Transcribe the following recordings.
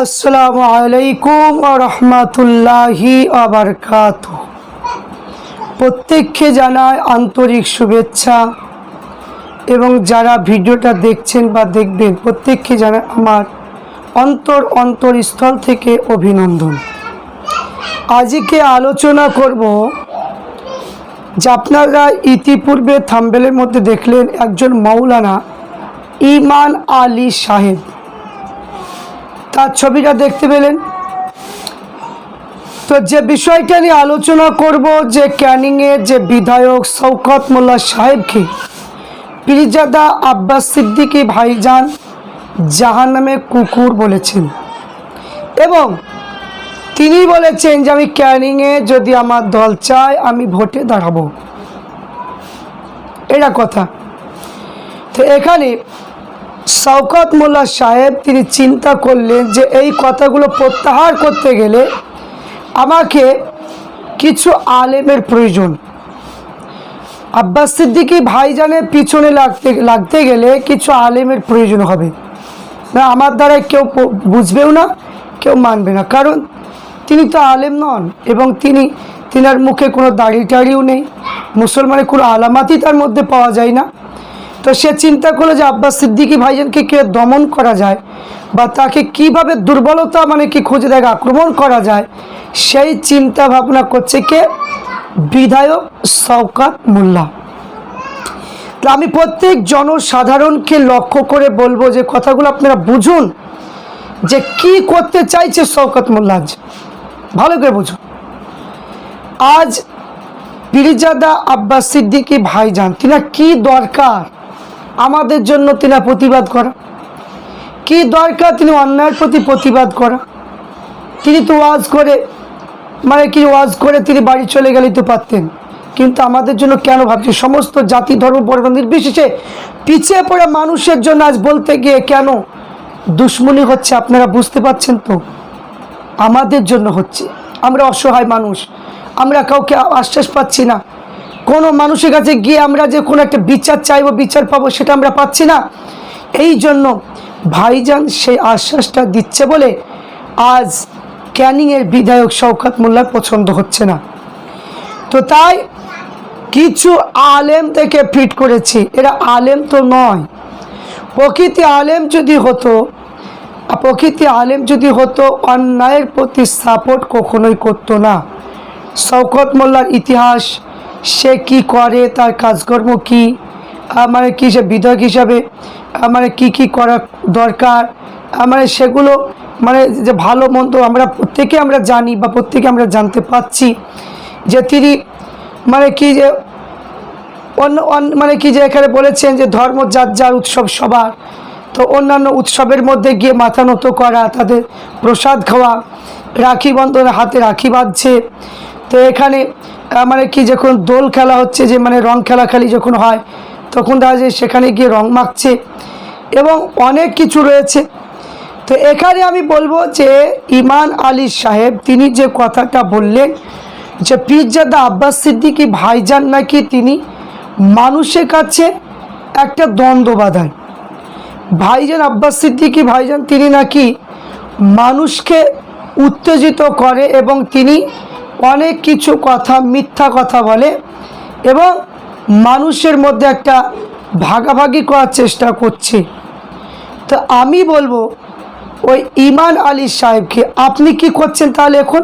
আসসালামু আলাইকুম রহমতুল্লাহি আবরকাত প্রত্যেককে জানায় আন্তরিক শুভেচ্ছা এবং যারা ভিডিওটা দেখছেন বা দেখবেন, প্রত্যেককে জানায় আমার অন্তর অন্তরস্থল থেকে অভিনন্দন। আজকে আলোচনা করব যে আপনারা ইতিপূর্বে থাম্বেলের মধ্যে দেখলেন একজন মৌলানা ইমান আলী সাহেব। তার ছবিটা দেখতে পেলেন। তো যে বিষয়টা নিয়ে আলোচনা করব, যে ক্যানিংয়ের যে বিধায়ক শৌকত মোল্লা সাহেবকে, পিরিজাদা আব্বাস সিদ্দিকী ভাইজান জাহান নামে কুকুর বলেছেন। এবং তিনি বলেছেন যে, আমি ক্যানিংয়ে যদি আমার দল চায়, আমি ভোটে দাঁড়াবো। এটা কথা। তো এখানে শওকত মোল্লা সাহেব তিনি চিন্তা করলেন যে এই কথাগুলো প্রত্যাহার করতে গেলে আমাকে কিছু আলেমের প্রয়োজন। আব্বাস সিদ্দিকী ভাইজানের পিছনে লাগতে লাগতে গেলে কিছু আলেমের প্রয়োজন হবে। না, আমার দ্বারা কেউ বুঝবেও না, কেউ মানবে না। কারণ তিনি তো আলেম নন এবং তিনি, তিনার মুখে কোনো দাড়ি টাড়িও নেই। মুসলমানের কোনো আলামাতই তার মধ্যে পাওয়া যায় না। তো সে চিন্তা করল যে আব্বাস সিদ্দিকী ভাইজানকে কে দমন করা যায় বা তাকে কীভাবে দুর্বলতা মানে কি খুঁজে দেখে আক্রমণ করা যায়, সেই চিন্তা ভাবনা করছে কে? বিধায়ক শওকাত মোল্লা। তো আমি প্রত্যেক জনসাধারণকে লক্ষ্য করে বলব যে কথাগুলো আপনারা বুঝুন যে কি করতে চাইছে শওকত মোল্লা আজ। ভালো করে বুঝুন। আজ পিরিজাদা আব্বাস সিদ্দিকী ভাইজান তিনা কি দরকার? আমাদের জন্য তিনি প্রতিবাদ করা। কি দরকার তিনি অন্যায়ের প্রতি প্রতিবাদ করা? তিনি তো ওয়াজ করে মানে কি ওয়াজ করে তিনি বাড়ি চলে গেলেই তো পারতেন। কিন্তু আমাদের জন্য কেন ভাবছি সমস্ত জাতি, ধর্ম বর্ণ নির্বিশেষে পিছিয়ে পড়া মানুষের জন্য আজ বলতে গিয়ে কেন দুশ্মনী হচ্ছে আপনারা বুঝতে পারছেন তো? আমাদের জন্য হচ্ছে। আমরা অসহায় মানুষ। আমরা কাউকে আশ্বাস পাচ্ছি না। কোনো মানুষের কাছে গিয়ে আমরা যে কোনো একটা বিচার চাইব, বিচার পাবো, সেটা আমরা পাচ্ছি না। এই জন্য ভাইজান সেই আশ্বাসটা দিচ্ছে বলে আজ ক্যানিংয়ের বিধায়ক শওকত মোল্লার পছন্দ হচ্ছে না। তো তাই কিছু আলেম থেকে ফিট করেছি। এরা আলেম তো নয়। প্রকৃতি আলেম যদি হতো, প্রকৃতি আলেম যদি হতো, অন্যায়ের প্রতি সাপোর্ট কখনোই করতো না। শওকত মোল্লার ইতিহাস সে কি করে? তার কাজকর্ম কি? আহ, মানে কি সে বিধায়ক হিসাবে? আহ, মানে কি কি করা দরকার? আহ, মানে সেগুলো মানে যে ভালো মন্দ আমরা প্রত্যেকে আমরা জানি বা প্রত্যেকে আমরা জানতে পাচ্ছি যে তিনি মানে কি যে অন্য অন- মানে কি যে এখানে বলেছেন যে ধর্ম যার যার উৎসব সবার। তো অন্যান্য উৎসবের মধ্যে গিয়ে মাথা নত করা তাদের প্রসাদ খাওয়া রাখি বন্ধনে হাতে রাখি বাঁধছে। তো এখানে মানে কি যখন দোল খেলা হচ্ছে, যে মানে রং খেলা খেলি যখন হয়, তখন দেখা যায় সেখানে গিয়ে রং মাখছে এবং অনেক কিছু রয়েছে। তো এখানে আমি বলব যে ইমান আলী সাহেব, তিনি যে কথাটা বললেন যে, পীরজাদা আব্বাস সিদ্দিকী ভাইজান নাকি তিনি মানুষের কাছে একটা দ্বন্দ্ব বাঁধান ভাইজান আব্বাস সিদ্দিকী ভাইজান, তিনি নাকি মানুষকে উত্তেজিত করে এবং তিনি অনেক কিছু কথা, মিথ্যা কথা বলে এবং মানুষের মধ্যে একটা ভাগাভাগি করার চেষ্টা করছে। তো আমি বলব, ওই ইমান আলী সাহেবকে আপনি কি করছেন তাহলে এখন?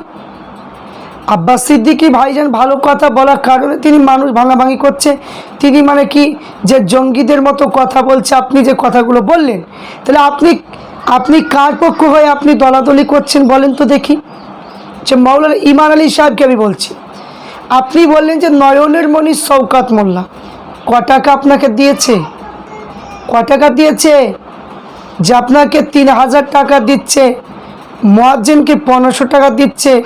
আব্বাস সিদ্দিকী ভাইজান ভালো কথা বলার কারণে তিনি মানুষ ভাঙাভাঙি করছে। তিনি মানে কি যে জঙ্গিদের মতো কথা বলছে, আপনি যে কথাগুলো বললেন। তাহলে আপনি আপনি কার পক্ষ হয়ে আপনি দলাদলি করছেন বলেন তো দেখি। যে মৌলানা ইমান আলী সাহেবকে আমি বলছি। আপনি বললেন যে নয়নের মণি শওকাত মোল্লা। ক টাকা আপনাকে দিয়েছে? ক টাকা দিয়েছে? যে আপনাকে তিন হাজার টাকা দিচ্ছে। মোয়াজ্জেনকে পনেরোশো টাকা দিচ্ছে।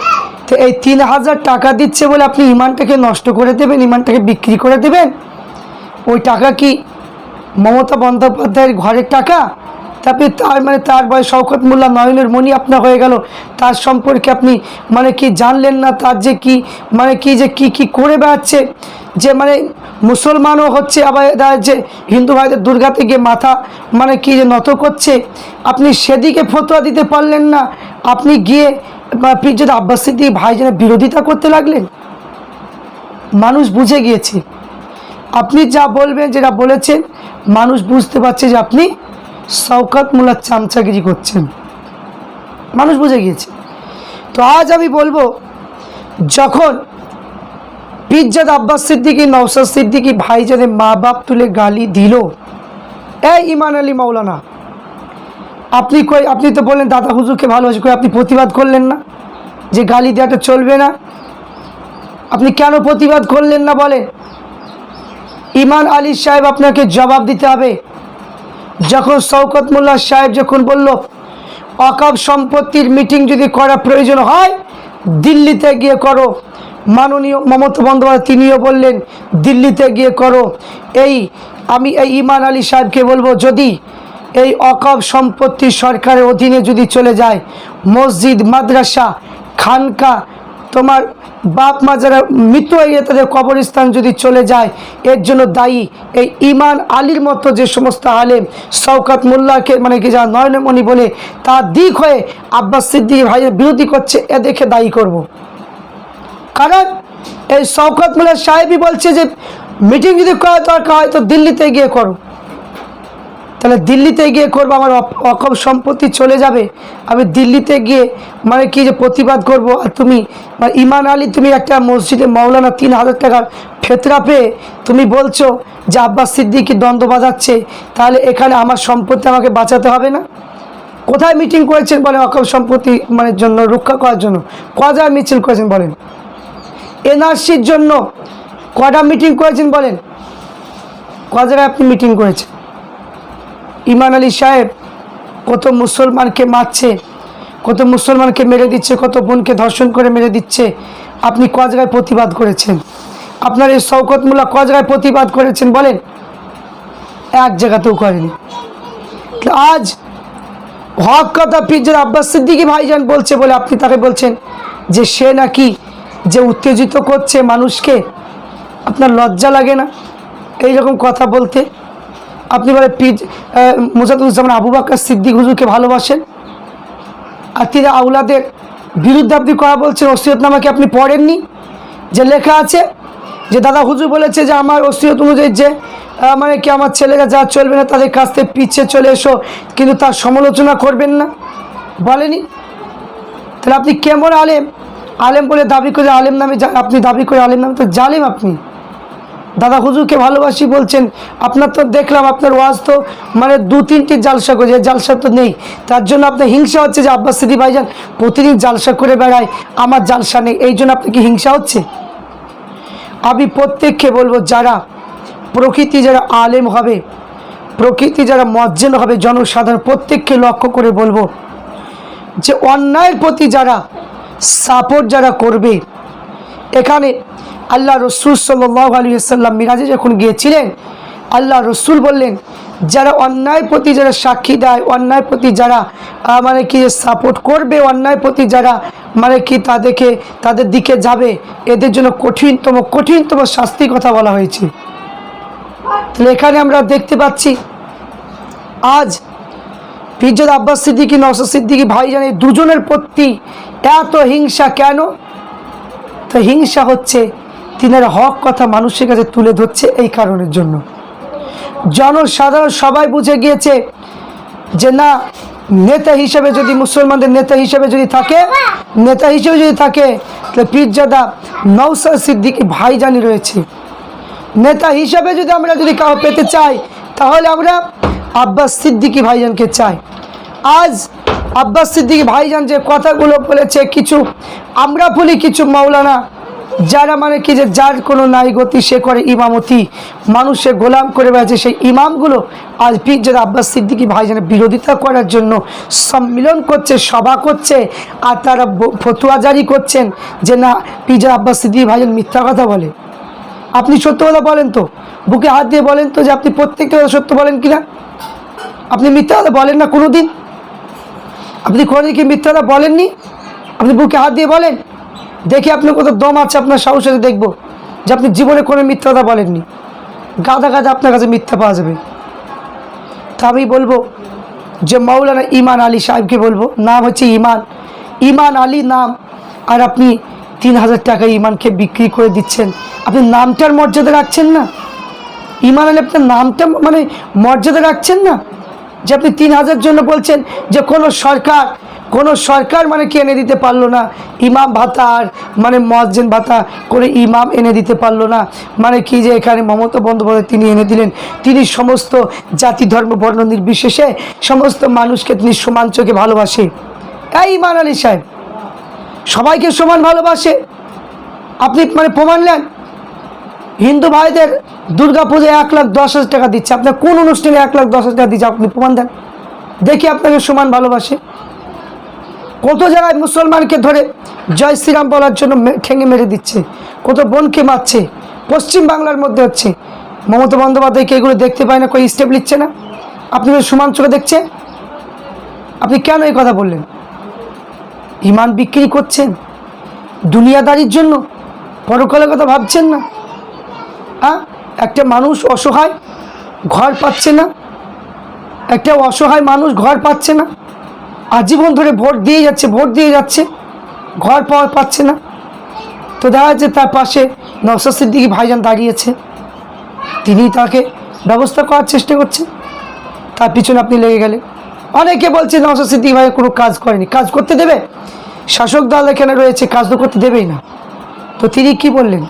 তো এই তিন হাজার টাকা দিচ্ছে বলে আপনি ইমানটাকে নষ্ট করে দেবেন, ইমানটাকে বিক্রি করে দেবেন? ওই টাকা কি মমতা বন্দ্যোপাধ্যায়ের ঘরের টাকা? তারপরে তার মানে তার বয়স শওকত মোল্লা নয়নের মণি আপনার হয়ে গেল। তার সম্পর্কে আপনি মানে কি জানলেন না? তার যে কি মানে কি যে কি কি করে বেড়াচ্ছে? যে মানে মুসলমানও হচ্ছে, আবার যে হিন্দু ভাইদের দুর্গাতে গিয়ে মাথা মানে কি যে নত করছে? আপনি সেদিকে ফতোয়া দিতে পারলেন না। আপনি গিয়ে পিজ্জত আব্বাস সিদ্দিক ভাইজানের বিরোধিতা করতে লাগলেন? মানুষ বুঝে গিয়েছে। আপনি যা বলবেন, যেটা বলেছেন, মানুষ বুঝতে পারছে যে আপনি শওকাত চামচাগিরি করছেন। মানুষ বুঝে গিয়েছে। তো আজ আমি বলব, যখন পিজ্জাদ আব্বাস সিদ্দিকি নওসাদ সিদ্দিকি ভাইজানের মা বাপ তুলে গালি দিল এ ইমান আলী মাওলানা, আপনি কই, আপনি তো বললেন দাদা হুজুরকে ভালোবাসি, কই আপনি প্রতিবাদ করলেন না? যে গালি দেওয়াটা চলবে না? আপনি কেন প্রতিবাদ করলেন না বলেন? ইমান আলী সাহেব আপনাকে জবাব দিতে হবে। যখন শওকত মোল্লা সাহেব যখন বলল, অকাব সম্পত্তির মিটিং যদি করা প্রয়োজন হয়, দিল্লিতে গিয়ে করো। মাননীয় মমতা বন্দ্যোপাধ্যায় তিনিও বললেন, দিল্লিতে গিয়ে করো। এই, আমি এই ইমান আলী সাহেবকে বলব, যদি এই অকাব সম্পত্তি সরকারের অধীনে যদি চলে যায়, মসজিদ, মাদ্রাসা, খানকা তোমার বাপ মা যারা মৃত হয়ে তাদের কবরস্থান যদি চলে যায়, এর জন্য দায়ী এই ইমান আলীর মতো যে সমস্ত আলেম, শওকাত মোল্লাকে মানে কি যা নয়নমণি বলে, তার দিক হয়ে আব্বাস সিদ্দিক ভাইয়ের বিরোধী করছে এ দেখে দায়ী করব। কারণ এই শওকত মোল্লা সাহেবই বলছে যে মিটিং যদি করা দরকার হয়, তো দিল্লিতে গিয়ে করো তাহলে দিল্লিতে গিয়ে করব, আমার অকম সম্পত্তি চলে যাবে। আমি দিল্লিতে গিয়ে মানে কি যে প্রতিবাদ করব? আর তুমি মানে ইমান আলী, তুমি একটা মসজিদে মৌলানা তিন হাজার টাকার ফেতরা পেয়ে তুমি বলছো যে আব্বাস সিদ্দিকি দ্বন্দ্ব বাজাচ্ছে, তাহলে এখানে আমার সম্পত্তি আমাকে বাঁচাতে হবে না? কোথায় মিটিং করেছেন বলেন অকম সম্পত্তি মানে জন্য রক্ষা করার জন্য? কজায় মিছিল করেছেন বলেন? এনআরসির জন্য কটা মিটিং করেছেন বলেন? ক জায়গায় আপনি মিটিং করেছেন? ইমান আলী সাহেব কত মুসলমানকে মারছে, কত মুসলমানকে মেরে দিচ্ছে, কত বোনকে ধর্ষণ করে মেরে দিচ্ছে, আপনি ক জায়গায় প্রতিবাদ করেছেন? আপনার এই শওকতমূলক ক জায়গায় প্রতিবাদ করেছেন বলেন? এক জায়গাতেও করেনি। আজ হক কথা পিজ্জার আব্বাস সিদ্দিকি ভাইজান বলছে বলে আপনি তাকে বলছেন যে সে নাকি যে উত্তেজিত করছে মানুষকে, আপনার লজ্জা লাগে না? এইরকম কথা বলতে আপনি বলে পিজ মুজাদুজ্জামান আবু বাক্কার সিদ্দিক হুজুরকে ভালোবাসেন? আর তিনি আউলাদের বিরুদ্ধে আপনি কথা বলছেন, ওসিয়তনামাকে আপনি পড়েননি? যে লেখা আছে, যে দাদা হুজুর বলেছে যে আমার ওসিয়ত অনুযায়ী যে মানে কি আমার ছেলেরা যা চলবে না, তাদের কাছ থেকে পিছিয়ে চলে এসো, কিন্তু তার সমালোচনা করবেন না। বলেনি? তাহলে আপনি কেমন আলেম? আলেম বলে দাবি করে আলেম নামে আপনি দাবি করে আলেম নামে তো জালেম আপনি। দাদা হুজুরকে ভালোবাসি বলছেন, আপনার তো দেখলাম আপনার ওয়াজ তো মানে দু তিনটি জালসা করে জালসা তো নেই। তার জন্য আপনার হিংসা হচ্ছে যে আব্বাস সিদ্দি ভাইজান প্রতিদিন জালসা করে বেড়ায়, আমার জালসা নেই, এই জন্য আপনার কি হিংসা হচ্ছে? আমি প্রত্যেককে বলব, যারা প্রকৃতি যারা আলেম হবে, প্রকৃতি যারা মজ্জেন হবে, জনসাধারণ প্রত্যেককে লক্ষ্য করে বলব যে অন্যায়ের প্রতি যারা সাপোর্ট যারা করবে, এখানে আল্লাহ রসুল সাল্লাহ আলী সাল্লাম মিরাজে যখন গিয়েছিলেন, আল্লাহ রসুল বললেন, যারা অন্যায় প্রতি যারা সাক্ষী দেয়, অন্যায় প্রতি যারা মানে কি সাপোর্ট করবে, অন্যায় প্রতি যারা মানে কি তাদেরকে, তাদের দিকে যাবে, এদের জন্য কঠিনতম কঠিনতম শাস্তি কথা বলা হয়েছে। তাহলে এখানে আমরা দেখতে পাচ্ছি, আজ পিজ্জত আব্বাস সিদ্দিকি নসর সিদ্দিকি ভাইজান এই দুজনের প্রতি এত হিংসা কেন? তো হিংসা হচ্ছে তিনার হক কথা মানুষের কাছে তুলে ধরছে এই কারণের জন্য। জনসাধারণ সবাই বুঝে গিয়েছে যে না, নেতা হিসেবে যদি মুসলমানদের নেতা হিসেবে যদি থাকে, নেতা হিসেবে যদি থাকে, তাহলে পীরজাদা নৌসাদ সিদ্দিকি ভাইজানি রয়েছে। নেতা হিসেবে যদি আমরা যদি কাউ পেতে চাই, তাহলে আমরা আব্বাস সিদ্দিকি ভাইজানকে চাই। আজ আব্বাস সিদ্দিকি ভাইজান যে কথাগুলো বলেছে, কিছু আমরা বলি, কিছু মাওলানা যারা মানে কি যে যার কোনো নাই গতি, সে করে ইমামতি। মানুষে গোলাম করে বেড়াচ্ছে সেই ইমামগুলো আজ পীরজাদা আব্বাস সিদ্দিকি ভাইজানের বিরোধিতা করার জন্য সম্মিলন করছে, সভা করছে, আর তারা ফতুয়া জারি করছেন যে না পীরজাদা আব্বাস সিদ্দিকি ভাইজান মিথ্যা কথা বলে। আপনি সত্য কথা বলেন তো? বুকে হাত দিয়ে বলেন তো যে আপনি প্রত্যেকটা কথা সত্য বলেন কিনা? আপনি মিথ্যা কথা বলেন না কোনো দিন আপনি কোনোদিন কি মিথ্যা কথা বলেননি? আপনি বুকে হাত দিয়ে বলেন। দেখি আপনার কত দম আছে, আপনার সাহস দেখব। যে আপনি জীবনে কোনো মিথ্যা কথা বলেননি। গাদা গাদা আপনার কাছে মিথ্যা পাওয়া যাবে। তা আমি বলব, যে মৌলানা ইমান আলী সাহেবকে বলব, নাম হচ্ছে ইমান। ইমান আলী নাম, আর আপনি তিন হাজার টাকা ইমানকে বিক্রি করে দিচ্ছেন। আপনি নামটার মর্যাদা রাখছেন না? ইমান আলী, আপনার নামটা মানে মর্যাদা রাখছেন না? যে আপনি তিন হাজার জন্য বলছেন যে কোনো সরকার কোনো সরকার মানে কি এনে দিতে পারল না? ইমাম ভাতা আর মানে মজ্জেন ভাতা করে ইমাম এনে দিতে পারল না? মানে কি যে এখানে মমতা বন্দ্যোপাধ্যায় তিনি এনে দিলেন? তিনি সমস্ত জাতি ধর্ম বর্ণ নির্বিশেষে সমস্ত মানুষকে তিনি সমান চোখে ভালোবাসে। এই ইমান আলী সাহেব, সবাইকে সমান ভালোবাসে। আপনি মানে প্রমাণ নেন। হিন্দু ভাইদের দুর্গা পুজোয় এক লাখ দশ হাজার টাকা দিচ্ছে। আপনার কোন অনুষ্ঠানে এক লাখ দশ হাজার টাকা দিচ্ছে? আপনি প্রমাণ দেন। দেখি আপনাকে সমান ভালোবাসে। কত জায়গায় মুসলমানকে ধরে জয় শ্রীরাম বলার জন্য ঠেঙে মেরে দিচ্ছে, কত বোনকে মারছে, পশ্চিম বাংলার মধ্যে হচ্ছে। মমতা বন্দ্যোপাধ্যায়কে এগুলো দেখতে পায় না કોઈ স্টেপ নিচ্ছে না? আপনি সমান চোখে দেখছে আপনি কেন এই কথা বললেন? ইমান বিক্রি করছেন? দুনিয়াদারির জন্য? পরকালের কথা ভাবছেন না? হ্যাঁ? একটা মানুষ অসহায় ঘর পাচ্ছে না। একটা অসহায় মানুষ ঘর পাচ্ছে না। আজীবন ধরে ভোট দিয়ে যাচ্ছে, ভোট দিয়ে যাচ্ছে। ঘর পাওয়া পাচ্ছে না। তো দেখা যাচ্ছে তার পাশে নওসাদ সিদ্দিকি ভাইজান দাঁড়িয়েছে। তিনি তাকে ব্যবস্থা করার চেষ্টা করছেন তার পিছনে আপনি লেগে গেলেন অনেকে বলছে নওসাদ সিদ্দিকি ভাই কোনো কাজ করেনি। কাজ করতে দেবে? শাসক দল এখানে রয়েছে, কাজ তো করতে দেবেই না। তো তিনি কি বললেন?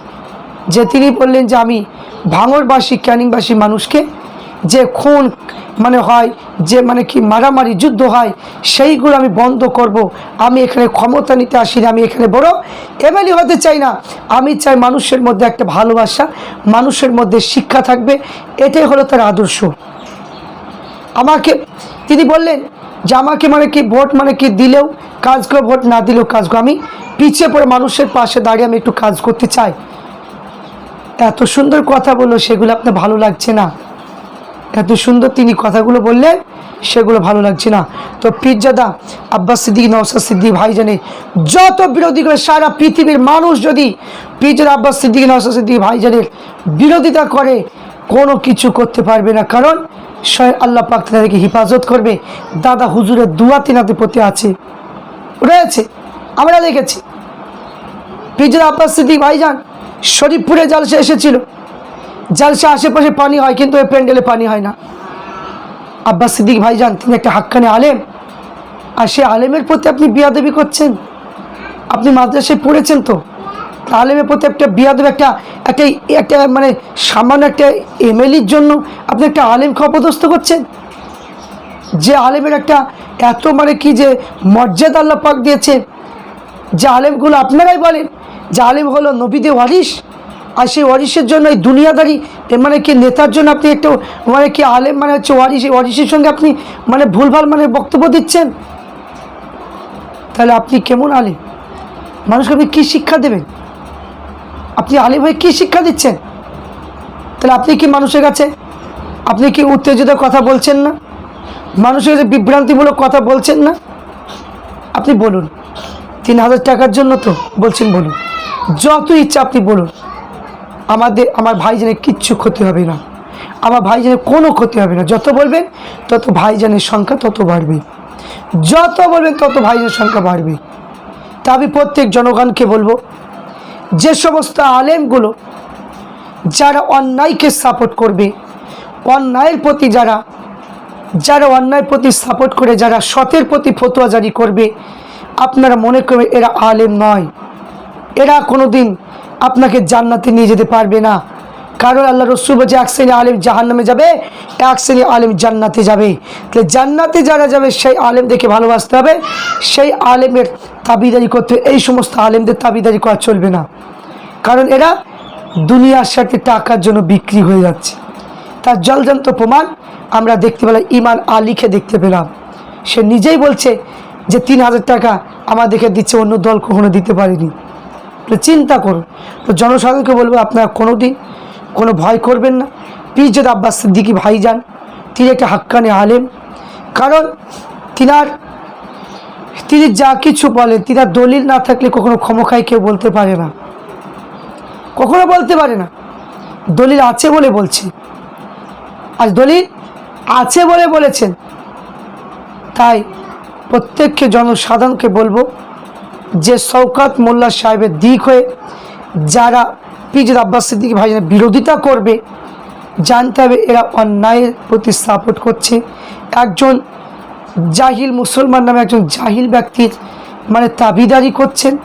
যে তিনি বললেন যে আমি ভাঙরবাসী ক্যানিংবাসী মানুষকে যে খুন মানে হয়, যে মানে কি মারামারি, যুদ্ধ হয়, সেইগুলো আমি বন্ধ করব। আমি এখানে ক্ষমতা নিতে আসি না আমি এখানে বড় এমএলএ হতে চাই না। আমি চাই মানুষের মধ্যে একটা ভালোবাসা, মানুষের মধ্যে শিক্ষা থাকবে, এটাই হলো তার আদর্শ। আমাকে, তিনি বললেন যে আমাকে মানে কি ভোট মানে কি দিলেও কাজ করে, ভোট না দিলেও কাজ করে। আমি পিছিয়ে পড়ে মানুষের পাশে দাঁড়িয়ে আমি একটু কাজ করতে চাই। এত সুন্দর কথা বলল, সেগুলো আপনার ভালো লাগছে না? এত সুন্দর তিনি কথাগুলো বললেন সেগুলো ভালো লাগছে না। তো পিজ্জাদা, আব্বাস সিদ্দিক নওসাদ সিদ্দিক ভাইজানে যত বিরোধী করে সারা পৃথিবীর মানুষ যদি পিজ্জাদা, আব্বাস সিদ্দিক নওসাদ সিদ্দিক ভাইজানের বিরোধিতা করে, কোনো কিছু করতে পারবে না। কারণ স্বয়ং আল্লাহ পাক তাদেরকে হেফাজত করবে। দাদা হুজুরের দুয়া তিনাদের প্রতি আছে। রয়েছে। আমরা দেখেছি। পিজ্জাদা, আব্বাস সিদ্দিক ভাইজান শরীফপুরে জালসা এসেছিল। জালসা আশেপাশে পানি হয়, কিন্তু ওই প্যান্ডেলে পানি হয় না। আব্বাস সিদ্দিক ভাইজান, তিনি একটা হাক্কানে আলেম। আর সে আলেমের প্রতি আপনি বিয়াদবি করছেন? আপনি মাদ্রাসায় পড়েছেন তো? আলেমের প্রতি একটা বিয়াদব, একটা একটা একটা মানে সামান্য একটা এমএলএর জন্য আপনি একটা আলেমকে অপদস্থ করছেন? যে আলেমের একটা এত মানে কি যে মর্যাদা আল্লাহ পাক দিয়েছে যে আলেমগুলো আপনারাই বলেন, যে আলেম হলো নবীদে ওয়ারিস আর সেই ওয়ারিসের জন্য এই দুনিয়াদারি মানে কি নেতার জন্য আপনি একটু মানে কি আলেম মানে হচ্ছে ওয়ারিস, ওয়ারিসের সঙ্গে আপনি মানে ভুলভাল মানে বক্তব্য দিচ্ছেন? তাহলে আপনি কেমন আলেম? মানুষকে আপনি কী শিক্ষা দেবেন? আপনি আলেম হয়ে কী শিক্ষা দিচ্ছেন? তাহলে আপনি কি মানুষের কাছে, আপনি কি উত্তেজিত কথা বলছেন না? মানুষের কাছে বিভ্রান্তিমূলক কথা বলছেন না? আপনি বলুন। তিন হাজার টাকার জন্য তো বলছেন বলুন। যত ইচ্ছা আপনি বলুন। আমাদের, আমার ভাইজানের কিচ্ছু ক্ষতি হবে না। আমার ভাইজানের কোনো ক্ষতি হবে না। যত বলবেন, তত ভাইজানের সংখ্যা তত বাড়বে। যত বলবেন, তত ভাইজানের সংখ্যা বাড়বে। তা আমি প্রত্যেক জনগণকে বলব, যে সমস্ত আলেমগুলো যারা অন্যায়কে সাপোর্ট করবে, অন্যায়ের প্রতি যারা যারা অন্যায়ের প্রতি সাপোর্ট করে, যারা সতের প্রতি ফতোয়া জারি করবে, আপনারা মনে করবে এরা আলেম নয়। এরা কোনো দিন আপনাকে জান্নাতে নিয়ে যেতে পারবে না। কারণ আল্লাহ রসুল বলছে, এক শ্রেণি আলেম জাহান্নামে যাবে, এক শ্রেণি আলেম জান্নাতে যাবে। তাহলে জান্নাতে যারা যাবে, সেই আলেম দেখে ভালোবাসতে হবে। সেই আলেমের তাবিদারি করতে। এই সমস্ত আলেমদের তাবিদারি করা চলবে না। কারণ এরা দুনিয়ার সাথে টাকার জন্য বিক্রি হয়ে যাচ্ছে। তার জলজান্ত প্রমাণ আমরা দেখতে পেলাম, ইমান আলীকে দেখতে পেলাম। সে নিজেই বলছে যে, তিন হাজার টাকা আমাদেরকে দিচ্ছে, অন্য দল কখনো দিতে পারেনি। চিন্তা করুন। তো জনসাধারণকে বলব আপনারা কোনো দিন কোনো ভয় করবেন না। পিজেদ আব্বাস সিদ্দিকি ভাইজান, তিনি একটা হাক্কানে আলেম। কারণ তিনার, তিনি যা কিছু বলেন, তিনার দলিল না থাকলে কখনো ক্ষমতায় কেউ বলতে পারে না। কখনো বলতে পারে না। দলিল আছে বলে বলছি। আজ দলিল আছে বলে বলেছেন। তাই প্রত্যেককে জনসাধারণকে বলব যে শওকাত মোল্লা সাহেবের দিক হয়ে যারা পিজর আব্বাস সিদ্দিক ভাইজানের বিরোধিতা করবে, জানতে হবে এরা অন্যায়ের প্রতি সাপোর্ট করছে। একজন জাহিল মুসলমান নামে একজন জাহিল ব্যক্তির মানে তাবিদারি করছেন।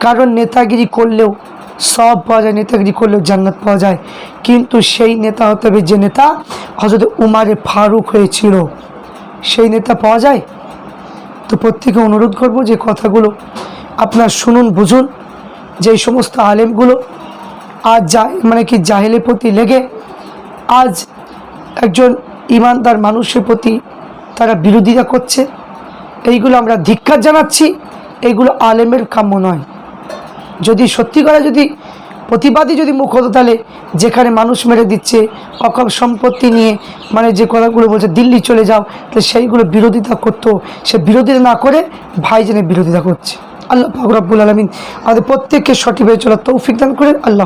কারণ নেতাগিরি করলেও, সব পাওয়া যায়, নেতাগিরি করলেও জান্নাত পাওয়া যায়। কিন্তু সেই নেতা হতে হবে যে নেতা হজরত উমারে ফারুক হয়েছিল। সেই নেতা পাওয়া যায়? তো প্রত্যেকে অনুরোধ করব যে কথাগুলো আপনার শুনুন, বুঝুন যে সমস্ত আলেমগুলো আজ যা মানে কি জাহেলের প্রতি লেগে আজ একজন ইমানদার মানুষের প্রতি তারা বিরোধিতা করছে। এইগুলো আমরা ধিক্কার জানাচ্ছি, এইগুলো আলেমের কাম্য নয়। যদি সত্যি করে যদি প্রতিবাদী যদি মুখ হতো তাহলে যেখানে মানুষ মেরে দিচ্ছে, অকম সম্পত্তি নিয়ে মানে যে কথাগুলো বলছে, দিল্লি চলে যাও, তাহলে সেইগুলো বিরোধিতা করতো। সে বিরোধিতা না করে ভাইজানের বিরোধিতা করছে। আল্লাহ ফাকরাবুল আলমিন আমাদের প্রত্যেককে সঠিকভাবে চলার তৌফিক দান করেন। আল্লাহ